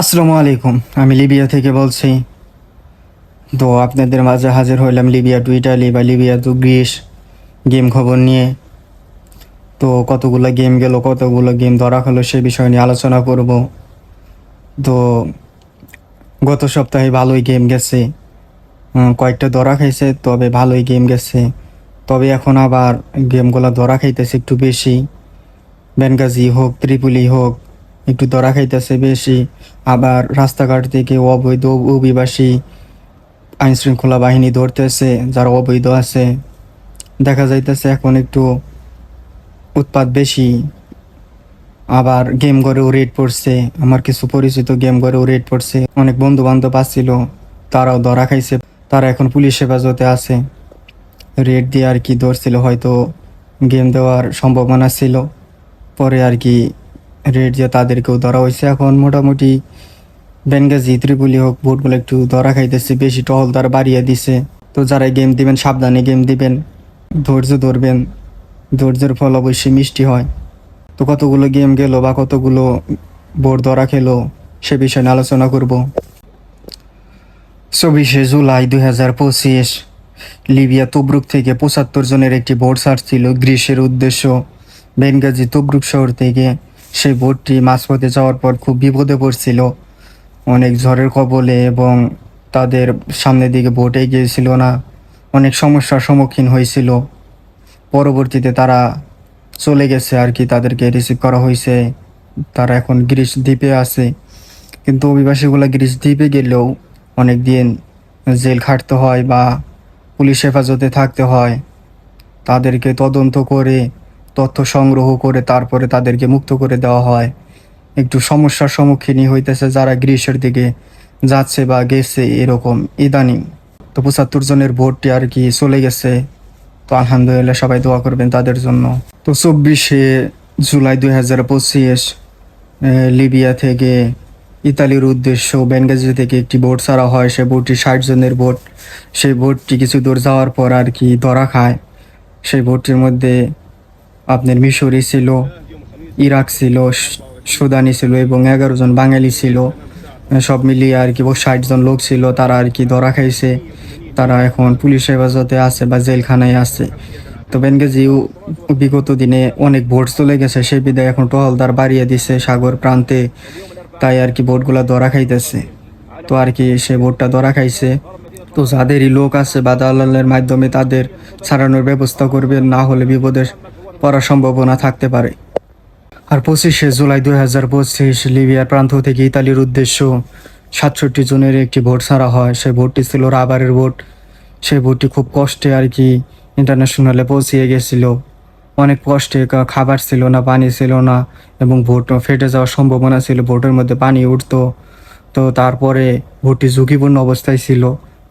আসসালামু আলাইকুম। আমি লিবিয়া থেকে বলছি তো আপনাদের মাঝে হাজির হইলাম লিবিয়া টু ইটালি বা লিবিয়া টু গ্রিস গেম খবর নিয়ে। তো কতগুলো গেম গেল, কতগুলো গেম ধরা হলো সে বিষয় নিয়ে আলোচনা করব। তো গত সপ্তাহে ভালোই গেম গেছে কয়েকটা ধরা খাইছে, তবে ভালোই গেম গেছে। তবে এখন আবার গেমগুলো ধরা খাইতেছে একটু বেশি। বেনগাজি হোক, ত্রিপুলি হোক একটু ধরা খাইতেছে বেশি। আবার রাস্তাঘাট থেকে অবৈধ অভিবাসী আইন শৃঙ্খলা বাহিনী ধরতেছে, যারা অবৈধ আছে। দেখা যাইতেছে এখন একটু উৎপাত বেশি। আবার গেম ঘরেও রেড পড়ছে। আমার কিছু পরিচিত গেম ঘরেও রেড পড়ছে। অনেক বন্ধু বান্ধব আসছিল তারাও ধরা খাইছে। তারা এখন পুলিশ হেফাজতে আছে। রেড দিয়ে আর কি ধরছিল, হয়তো গেম দেওয়ার সম্ভাবনা ছিল। পরে আর কি রেড দিয়ে তাদেরকেও ধরা হয়েছে। এখন মোটামুটি বেনগাজি, ত্রিপুলি হোক, বোটগুলো একটু ধরা খাইতেছে, বেশি টহল তার বাড়িয়ে দিছে। তো যারা গেম দিবেন, সাবধানে গেম দিবেন, ধৈর্য ধরবেন। ধৈর্যের ফল অবশ্যই মিষ্টি হয়। তো কতগুলো গেম গেল বা কতগুলো বোর্ড ধরা খেলো, সে বিষয়ে আলোচনা করব। চব্বিশে জুলাই দুই হাজার পঁচিশ, লিবিয়া তবরুক থেকে পঁচাত্তর জনের একটি বোট ছাড়ছিল গ্রীষ্মের উদ্দেশ্য বেনগাজি তবরুক শহর থেকে সেই বোটটি মাঝপথে যাওয়ার পর খুব বিপদে পড়ছিল। অনেক ঝড়ের কবলে এবং তাদের সামনের দিকে বোট এগিয়েছিল না। অনেক সমস্যার সম্মুখীন হয়েছিল। পরবর্তীতে তারা চলে গেছে আর কি, তাদেরকে রিসিভ করা হয়েছে। তারা এখন গ্রিস দ্বীপে আছে। কিন্তু অভিবাসীগুলো গ্রিস দ্বীপে গেলেও অনেক দিন জেল খাটতে হয় বা পুলিশ হেফাজতে থাকতে হয়। তাদেরকে তদন্ত করে তথ্য সংগ্রহ করে তারপরে তাদেরকে মুক্ত করে দেওয়া হয়। একটু সমস্যার সম্মুখীনই হইতেছে যারা গ্রীষ্মের দিকে যাচ্ছে বা গেছে এরকম ইদানিং। তো পঁচাত্তর জনের ভোটটি আর কি চলে গেছে। তো আলহামদুলিল্লাহ সবাই দোয়া করবেন তাদের জন্য। তো চব্বিশে জুলাই দুই হাজার পঁচিশ লিবিয়া থেকে ইতালির উদ্দেশ্য বেনগাজি থেকে একটি বোট ছাড়া হয়। সে বোটটি ষাট জনের বোট সেই বোটটি কিছু দূর যাওয়ার পর আর কি ধরা খায়। সেই বোটটির মধ্যে আপনার মিশরি ছিল, ইরাক ছিল সুদানি ছিল এবং এগারো জন বাঙালি ছিল। সব মিলিয়ে আর কি ষাট জন লোক ছিল, তারা আর কি ধরা খাইছে। তারা এখন পুলিশ হেফাজতে আছে বা জেলখানায় আছে। তো বেনগেজিও বিগত দিনে অনেক ভোট চলে গেছে, সেই বিদায় এখন টহলদার বাড়িয়ে দিছে সাগর প্রান্তে। তাই আর কি ভোটগুলা ধরা খাইতেছে। তো আর কি সে ভোটটা ধরা খাইছে। তো যাদেরই লোক আছে বা দালালের মাধ্যমে তাদের ছাড়ানোর ব্যবস্থা করবে না হলে বিপদের পড়ার সম্ভাবনা থাকতে পারে। আর পঁচিশে জুলাই দুই হাজার পঁচিশ লিবিয়ার প্রান্ত থেকে ইতালির উদ্দেশ্য সাতষট্টি জনের একটি ভোট ছাড়া হয়। সেই ভোটটি ছিল রাবারের ভোট। সেই ভোটটি খুব কষ্টে আর কি ইন্টারন্যাশনালে পৌঁছিয়ে গেছিল। অনেক কষ্টে খাবার ছিল না, পানি ছিল না এবং ভোট ফেটে যাওয়ার সম্ভাবনা ছিল। ভোটের মধ্যে পানি উঠতো। তো তারপরে ভোটটি ঝুঁকিপূর্ণ অবস্থায় ছিল।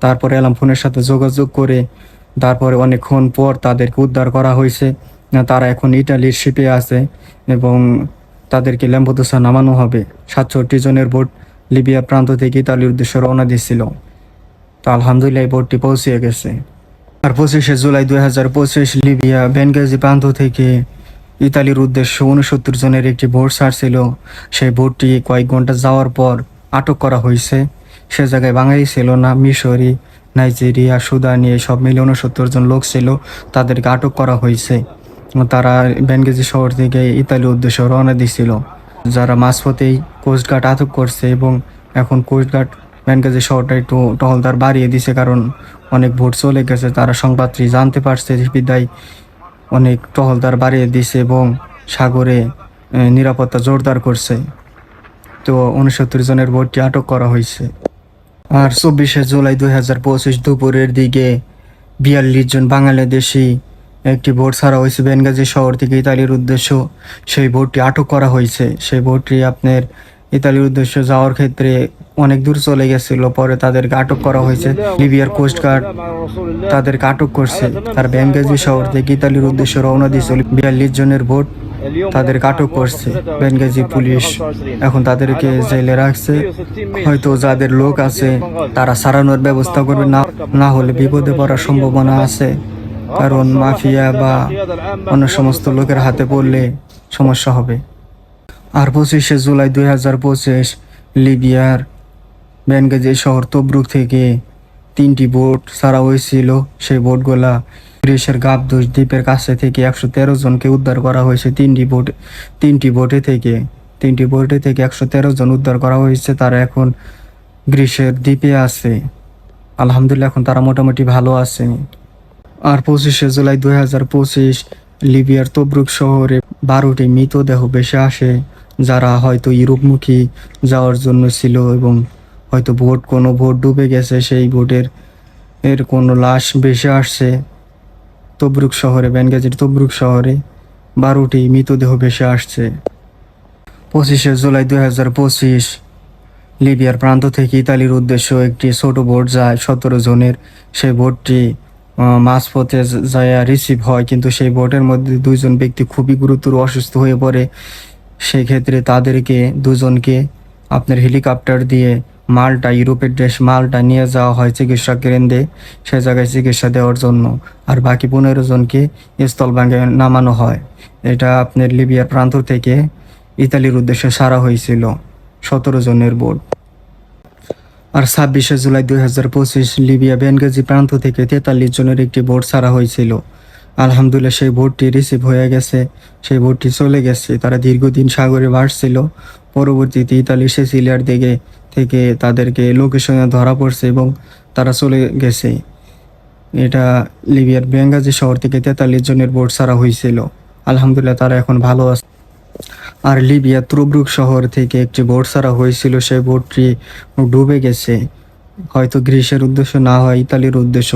তারপরে এলাম ফোনের সাথে যোগাযোগ করে। তারপরে অনেকক্ষণ পর তাদেরকে উদ্ধার করা হয়েছে। তারা এখন ইটালির শিপে আছে এবং তাদেরকে ল্যাম্বোদোসা নামানো হবে। সাতষট্টি জনের ভোট লিবিয়া প্রান্ত থেকে ইতালির উদ্দেশ্যে রওনা দিয়েছিল। তো আলহামদুলিল্লাহ এই ভোটটি পৌঁছে গেছে। আর পঁচিশে জুলাই দুই হাজার পঁচিশ লিবিয়া বেনগাজি প্রান্ত থেকে ইতালির উদ্দেশ্যে উনসত্তর জনের একটি ভোট ছাড়ছিল। সেই ভোটটি কয়েক ঘণ্টা যাওয়ার পর আটক করা হয়েছে। সে জায়গায় বাঙালি ছিল না, মিশরি, নাইজেরিয়া, সুদানি সব মিলে উনসত্তর জন লোক ছিল। তাদেরকে আটক করা হয়েছে। তারা বেনগেজি শহর থেকে ইতালির উদ্দেশ্যে রওনা দিছিল যারা মাঝপথেই কোস্টগার্ড আটক করছে এবং এখন কোস্টগার্ড বেনগাজি শহরটা একটু টহলদার বাড়িয়ে দিছে কারণ অনেক ভোট চলে গেছে, তারা সংবাদটি জানতে পারছে বিদায় অনেক টহলদার বাড়িয়ে দিছে এবং সাগরে নিরাপত্তা জোরদার করছে। তো উনসত্তর জনের ভোটটি আটক করা হয়েছে। আর চব্বিশে জুলাই দুই হাজার পঁচিশ দুপুরের দিকে বিয়াল্লিশ জন বাংলাদেশি একটি ভোট ছাড়া হয়েছে বেনগাজি শহর থেকে ইতালির উদ্দেশ্য, সেই ভোটটি আটক করা হয়েছে। সেই ভোটটি আপনার ইতালির উদ্দেশ্যে যাওয়ার ক্ষেত্রে অনেক দূর চলে গেছিল, পরে তাদেরকে আটক করা হয়েছে। লিবিয়ার কোস্টগার্ড তাদেরকে আটক করছে। আর বেনগাজি শহর থেকে ইতালির উদ্দেশ্যে রওনা দিয়েছিল বিয়াল্লিশ জনের ভোট তাদেরকে আটক করছে বেনগাজি পুলিশ। এখন তাদেরকে জেলে রাখছে। হয়তো যাদের লোক আছে, তারা সারানোর ব্যবস্থা করবে। না না হলে বিপদে পড়ার সম্ভাবনা আছে। কারণ মাফিয়া বা অন্য সমস্ত লোকের হাতে পড়লে সমস্যা হবে। আর পঁচিশে জুলাই দুই হাজার পঁচিশ লিবিয়ার বেনগাজি শহর তবরুক থেকে তিনটি বোট ছাড়া হয়েছিল। সেই বোটগুলা গ্রিসের গাবদোষ দ্বীপের কাছে থেকে একশো তেরো জনকে উদ্ধার করা হয়েছে। তিনটি বোট তিনটি বোটে থেকে তিনটি বোটে থেকে একশো তেরো জন উদ্ধার করা হয়েছে। তারা এখন গ্রিসের দ্বীপে আছে। আলহামদুলিল্লাহ এখন তারা মোটামুটি ভালো আছে। আর পঁচিশে জুলাই দুই হাজার পঁচিশ লিবিয়ার তবরুক শহরে বারোটি মৃতদেহ বেশি আসে যারা হয়তো ইউরোপমুখী যাওয়ার জন্য ছিল এবং হয়তো ভোট কোনো ভোট ডুবে গেছে সেই ভোটের এর কোনো লাশ বেশি আসছে। তবরুক শহরে বেনগাজির তবরুক শহরে বারোটি মৃতদেহ বেশি আসছে। পঁচিশে জুলাই দুই হাজার পঁচিশ লিবিয়ার প্রান্ত থেকে ইতালির উদ্দেশ্য একটি ছোট বোট যায়। সতেরো জনের সেই আহ, মাঝপথে যায় রিসিভ হয়, কিন্তু সেই বোটের মধ্যে দুইজন ব্যক্তি খুবই গুরুতর অসুস্থ হয়ে পড়ে। সেই ক্ষেত্রে তাদেরকে দুজনকে আপনার হেলিকপ্টার দিয়ে মালটা, ইউরোপের দেশ মালটা নিয়ে যাওয়া হয় চিকিৎসা কেন্দ্রে, সে জায়গায় চিকিৎসা দেওয়ার জন্য। আর বাকি পনেরো জনকে স্থলভাঙ্গে নামানো হয়। এটা আপনার লিবিয়ার প্রান্ত থেকে ইতালির উদ্দেশ্যে সারা হয়েছিল। সতেরো জনের বোট আর ছাব্বিশে জুলাই দুই হাজার পঁচিশ লিবিয়া বেনগাজি প্রান্ত থেকে তেতাল্লিশ জনের একটি বোট ছাড়া হয়েছিল। আলহামদুলিল্লাহ, সেই বোটটি রিসিভ হয়ে গেছে, সেই বোটটি চলে গেছে। তারা দীর্ঘদিন সাগরে ভাসছিল। পরবর্তীতে ইতালি সেসিলিয়ার দিকে থেকে তাদেরকে লোকেশনে ধরা পড়ছে এবং তারা চলে গেছে। এটা লিবিয়ার বেঙ্গাজি শহর থেকে তেতাল্লিশ জনের বোট ছাড়া হয়েছিল। আলহামদুলিল্লাহ, তারা এখন ভালো আছে। আর লিবিয়া ত্রুব্রুক শহর থেকে একটি বোট ছাড়া হয়েছিল সেই বোটটি ডুবে গেছে। হয়তো গ্রিসের উদ্দেশ্য না হয়, ইতালির উদ্দেশ্য।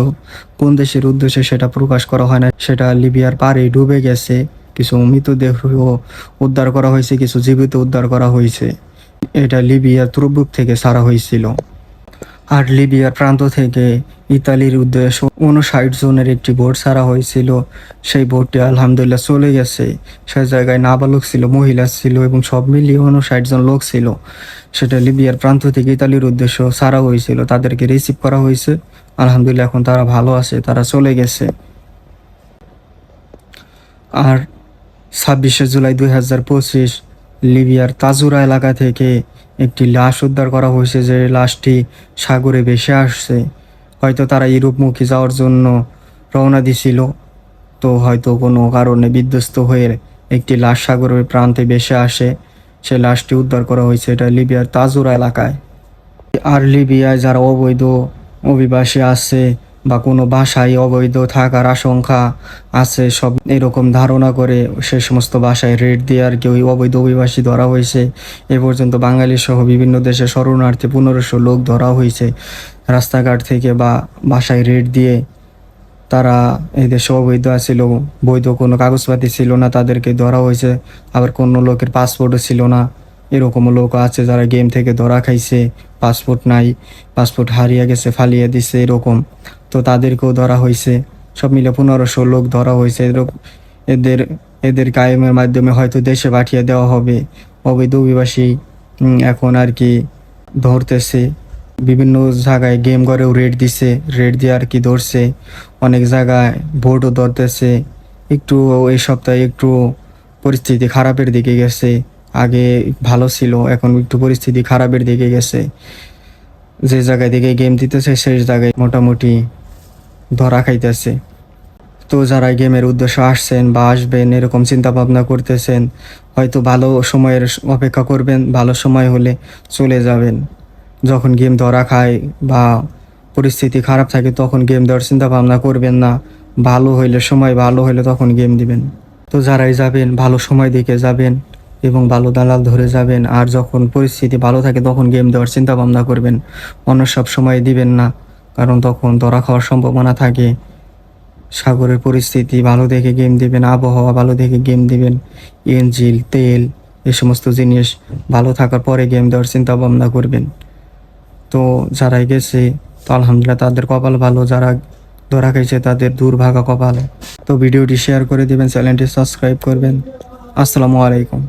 কোন দেশের উদ্দেশ্যে সেটা প্রকাশ করা হয় না, সেটা লিবিয়ার পারে ডুবে গেছে। কিছু মৃতদেহ উদ্ধার করা হয়েছে, কিছু জীবিত উদ্ধার করা হয়েছে। এটা লিবিয়ার ত্রুব্রুক থেকে ছাড়া হয়েছিল। আর লিবিয়ার প্রান্ত থেকে ইতালির উদ্দেশ্য উনষাট জনের একটি বোট ছাড়া হয়েছিল। সেই বোটটি আলহামদুলিল্লাহ চলে গেছে। সেই জায়গায় নাবালক ছিল, মহিলা ছিল এবং সব মিলিয়ে উনষাট জন লোক ছিল। সেটা লিবিয়ার প্রান্ত থেকে ইতালির উদ্দেশ্য ছাড়া হয়েছিল। তাদেরকে রিসিভ করা হয়েছে। আলহামদুলিল্লাহ এখন তারা ভালো আছে, তারা চলে গেছে। আর ছাব্বিশে জুলাই দুই হাজার পঁচিশ লিবিয়ার তাজুরা এলাকা থেকে একটি লাশ উদ্ধার করা হয়েছে। যে লাশটি সাগরে ভেসে আসছে। হয়তো তারা ইউরোপমুখী যাওয়ার জন্য রওনা দিছিল। তো হয়তো কোনো কারণে বিধ্বস্ত হয়ে একটি লাশ সাগরের প্রান্তে বেসে আসে। সে লাশটি উদ্ধার করা হয়েছে এটা লিবিয়ার তাজুরা এলাকায়। আর লিবিয়ায় যারা অবৈধ অভিবাসী আছে বা কোনো বাসায় অবৈধ থাকার আশঙ্কা আছে, সব এরকম ধারণা করে সে সমস্ত বাসায় রেড দিয়ে আর কি ওই অবৈধ অভিবাসী ধরা হয়েছে। এ পর্যন্ত বাঙালি সহ বিভিন্ন দেশে শরণার্থী পনেরোশো লোক ধরা হয়েছে। রাস্তাঘাট থেকে বা বাসায় রেড দিয়ে তারা এই দেশে অবৈধ আছিল, বৈধ কোনো কাগজপাতি ছিল না তাদেরকে ধরা হয়েছে, আবার কোনো লোকের পাসপোর্টও ছিল না। এরকমও লোক আছে যারা গেম থেকে ধরা খাইছে পাসপোর্ট নাই পাসপোর্ট হারিয়ে গেছে, ফালিয়ে দিছে, এরকম। তো তাদেরকেও ধরা হয়েছে। সব মিলে পনেরোশো লোক ধরা হয়েছে। এদের এদের কায়েমের মাধ্যমে হয়তো দেশে পাঠিয়ে দেওয়া হবে। অবৈধ অভিবাসী এখন আর কি ধরতেছে। বিভিন্ন জায়গায় গেম করেও রেড দিছে। রেড দিয়ে আর কি ধরছে। অনেক জায়গায় ভোটও ধরতেছে। একটু এই সপ্তাহে একটু পরিস্থিতি খারাপের দিকে গেছে। আগে ভালো ছিল, এখন একটু পরিস্থিতি খারাপের দিকে গেছে। যে জায়গায় দিকে গেম দিতেছে, সেই জায়গায় মোটামুটি ধরা খাইতেছে। তো যারা গেমের উদ্দেশ্য আসছেন বা আসবেন, এরকম চিন্তা ভাবনা করতেছেন, হয়তো ভালো সময়ের অপেক্ষা করবেন, ভালো সময় হলে চলে যাবেন। যখন গেম ধরা খায় বা পরিস্থিতি খারাপ থাকে, তখন গেম দেওয়ার চিন্তা ভাবনা করবেন না। ভালো হইলে সময়, ভালো হইলে তখন গেম দিবেন। তো যারাই যাবেন, ভালো সময় দিকে যাবেন এবং ভালো দালাল ধরে যাবেন, আর যখন পরিস্থিতি ভালো থাকে, তখন গেম দেওয়ার চিন্তা ভাবনা করবেন। অন্য সব সময় দিবেন না। কারণ তখন ধরা খাওয়ার সম্ভাবনা থাকে। সাগরের পরিস্থিতি, ভালো দেখে গেম দিবেন, আবহাওয়া ভালো দেখে গেম দিবেন ইঞ্জিল তেল এই সমস্ত জিনিস ভালো থাকার পরে গেম দেওয়ার চিন্তা ভাবনা করবেন। তো যারাই গেছে, তো আলহামদুলিল্লাহ তাদের কপাল ভালো, যারা ধরা খাইছে তাদের দুর্ভাগা কপাল। তো ভিডিওটি শেয়ার করে দিবেন চ্যানেলটি সাবস্ক্রাইব করবেন। আসসালামু আলাইকুম।